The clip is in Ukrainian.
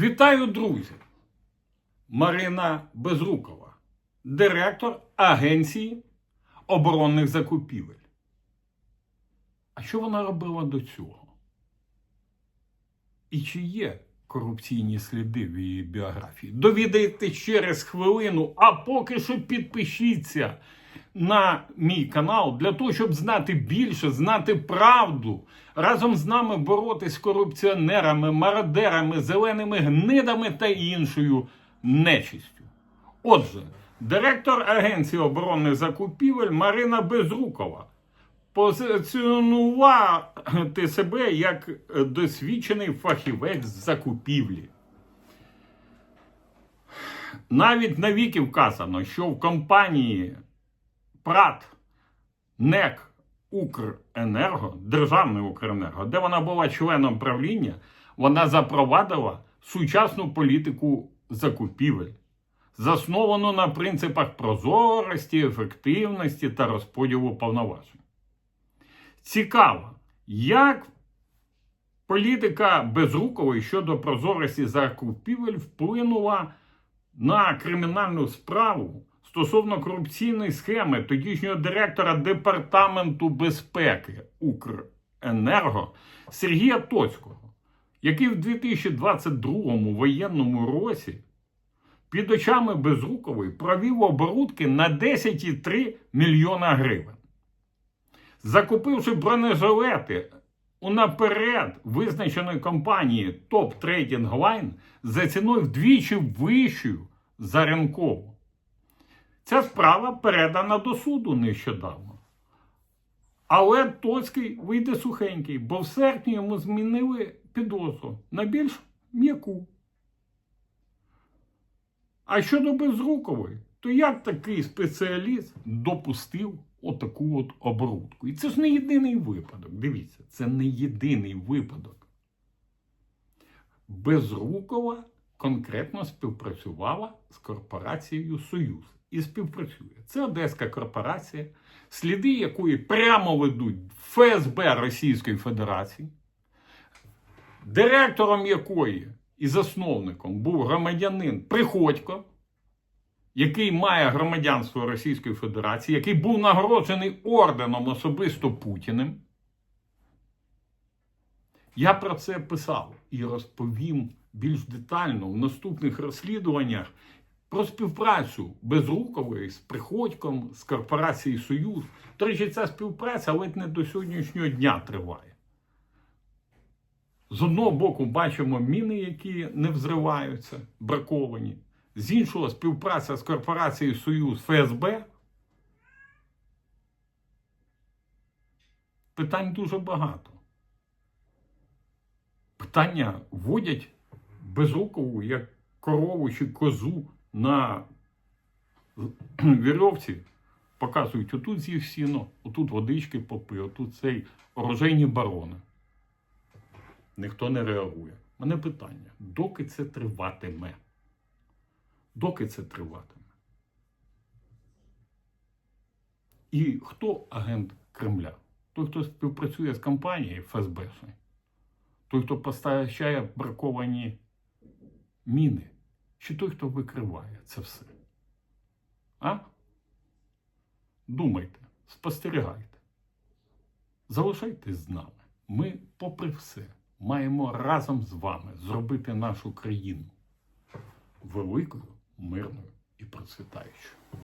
Вітаю, друзі! Марина Безрукова, директор Агенції оборонних закупівель. А що вона робила до цього? І чи є корупційні сліди в її біографії? Довідайтесь через хвилину, а поки що підпишіться на мій канал для того, щоб знати більше, знати правду, разом з нами боротись з корупціонерами, мародерами, зеленими гнидами та іншою нечистю. Отже, директор Агенції оборонних закупівель Марина Безрукова позиціонувати себе як досвідчений фахівець з закупівлі. Навіть навіки вказано, що в компанії ПРАТ, НЕК Укренерго, Державний Укренерго, де вона була членом правління, вона запровадила сучасну політику закупівель, засновану на принципах прозорості, ефективності та розподілу повноважень. Цікаво, як політика Безрукової щодо прозорості закупівель вплинула на кримінальну справу стосовно корупційної схеми тодішнього директора Департаменту безпеки Укренерго Сергія Тоцького, який в 2022 воєнному році під очами Безрукової провів оборудки на 10,3 мільйона гривень. Закупивши бронежилети у наперед визначеної компанії Top Trading Line за ціною вдвічі вищою за ринкову. Ця справа передана до суду нещодавно. Але Тоцький вийде сухенький, бо в серпні йому змінили підозру на більш м'яку. А щодо Безрукової, то як такий спеціаліст допустив отаку от оборудку? І це ж не єдиний випадок. Дивіться, це не єдиний випадок. Безрукова конкретно співпрацювала з корпорацією Союз і співпрацює. Це Одеська корпорація, сліди якої прямо ведуть ФСБ Російської Федерації, директором якої і засновником був громадянин Приходько, який має громадянство Російської Федерації, який був нагороджений орденом особисто Путіним. Я про це писав і розповім більш детально в наступних розслідуваннях про співпрацю Безрукової з Приходьком, з корпорацією Союз. До речі, ця співпраця ледь не до сьогоднішнього дня триває. З одного боку, бачимо міни, які не взриваються, браковані. З іншого, співпраця з корпорацією Союз ФСБ. Питань дуже багато. Питання вводять безрукову як корову чи козу на вірьовці. Показують, отут з'їв сіно, отут водички попи, отут цей оружейні барони. Ніхто не реагує. У Мене питання: доки це триватиме? Доки це триватиме? І хто агент Кремля? Той, хто співпрацює з компанією ФСБ, той, хто постачає браковані міни, чи той, хто викриває це все? А? Думайте, спостерігайте. Залишайтесь з нами. Ми, попри все, маємо разом з вами зробити нашу країну великою, мирною і процвітаючою.